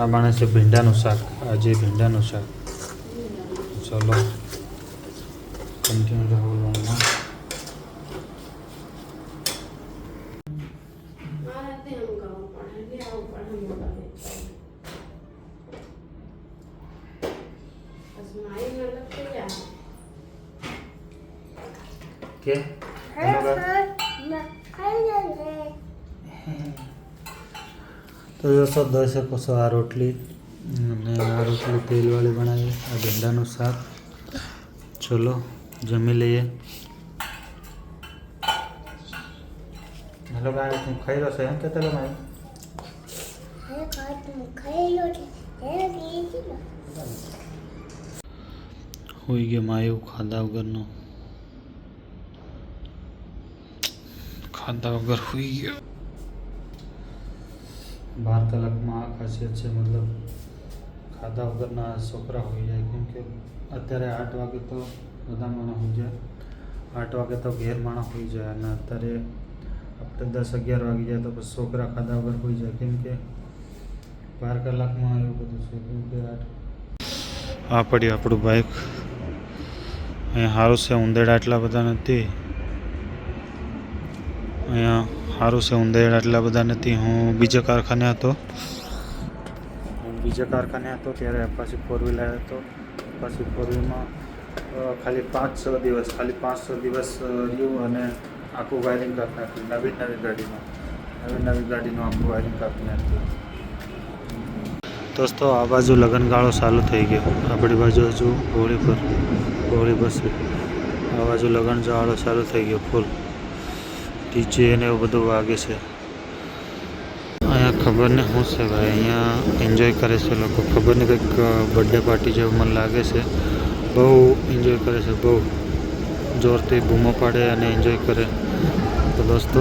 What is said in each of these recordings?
આ બને છે ભીંડાનું શાક આજે ભીંડાનું શાક ચલો કન્ટિન્યુ રહો લોંગમાં મારે તેમ કરવું પડે લે આવું પડે મોઢાને. પછી મારી મતલબ થઈ જાય કે તો દોસ્તો દર્શકો છો આ રોટલી અને આ રોટલી તેલવાળી બનાવી આ ભીંડાનું શાક. ચલો જમી લઈએ. હેલો ભાઈ તું ખાઈ રહ્યો છે એમ કે તેલો ભાઈ હોઈ ગયો માયું ખાધા વગરનો. ખાધા વગર હોઈ ગયો. બાર કલાકમાં આ ખાસિયત છે, મતલબ ખાધા વગરના છોકરા હોઈ જાય, કેમ કે અત્યારે આઠ વાગે તો બધા માણસ હોઈ જાય. આઠ વાગે તો ઘેર માણસ હોઈ જાય અને અત્યારે આપણે દસ અગિયાર વાગી જાય તો પછી છોકરા ખાધા વગર હોઈ જાય, કેમ કે બાર કલાકમાં એવું બધું છે, કેમ કે આઠ આ પડ્યું આપણું બાઇક અહીંયા સારું છે ઉંદેડા એટલા બધા નથી. અહીંયા સારું છે ઉંદેડ એટલા બધા નથી. હું બીજા કારખાને હતો. હું બીજા કારખાને હતો, ત્યારે પછી ફોર વ્હીલ આવ્યો હતો. પછી ફોર વ્હીલમાં ખાલી પાંચ છ દિવસ, ખાલી પાંચ છ દિવસ રહ્યું અને આખું વાયરિંગ કાપી નાખ્યું. નવી નવી ગાડીમાં. નવી નવી ગાડીનું આખું વાયરિંગ કાપી નાખ્યું. દોસ્તો, આ બાજુ લગનગાળો ચાલુ થઈ ગયો. આપણી બાજુ હજુ હોળી પર, હોળી બસ. આ બાજુ લગન ગાળો ચાલુ થઈ ગયો ફૂલ ડીજે ને એવું બધું વાગે છે. અહીંયા ખબર ને શું છે ભાઈ, અહીંયા એન્જોય કરે છે લોકો. ખબર ને કંઈક બર્થડે પાર્ટી જેવું મને લાગે છે. બહુ એન્જોય કરે છે, બહુ. જોરથી બૂમો પાડે અને એન્જોય કરે. તો દોસ્તો,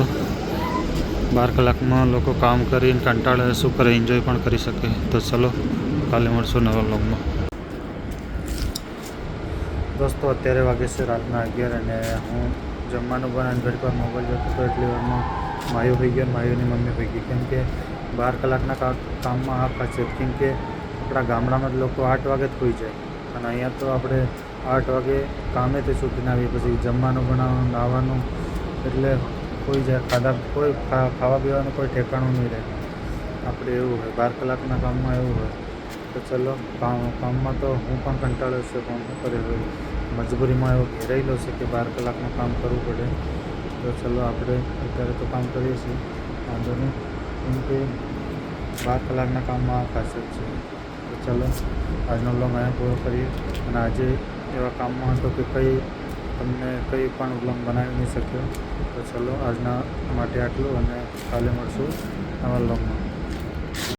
બાર કલાકમાં લોકો કામ કરીને કંટાળે, શું કરે એન્જોય પણ કરી શકે. તો ચલો, કાલે મળશું નવા લોગમાં દોસ્તો, અત્યારે વાગે છે રાતના અગિયાર અને હું જમવાનું બનાવીને ઘડી પર મોબાઈલ જતો હતો એટલે વારમાં માયો થઈ ગયો માયોની મમ્મી થઈ ગઈ. કેમ કે બાર કલાકના કામમાં આ ખાસિયત કેમ કે આપણા ગામડામાં જ લોકો આઠ વાગે જ ખોઈ જાય. અને અહીંયા તો આપણે આઠ વાગે કામેથી છૂટીને આવીએ. પછી જમવાનું બનાવવાનું નાવાનું એટલે કોઈ જાય ખાધા, કોઈ ખાવા પીવાનું કોઈ ઠેકાણું નહીં રહે. આપણે એવું હોય, બાર કલાકના કામમાં એવું હોય. તો ચલો, કામ, કામમાં તો હું પણ કંટાળ્યો છું, પણ શું કરી હોય. મજબૂરીમાં એવો ઘેરાયેલો છે કે બાર કલાકનું કામ કરવું પડે. તો ચલો આપણે અત્યારે તો કામ કરીએ છીએ. વાંધો નહીં. કેમ કે બાર કલાકના કામમાં ખાસિયત છે. તો ચલો, આજનો વ્લોગ અહીંયા પૂરો કરીએ. અને આજે એવા કામમાં હતો કે કંઈ તમને કંઈ પણ વ્લોગ બનાવી નહીં શક્યો. તો ચલો, આજના માટે આટલું અને કાલે મળશું નવા વ્લોગમાં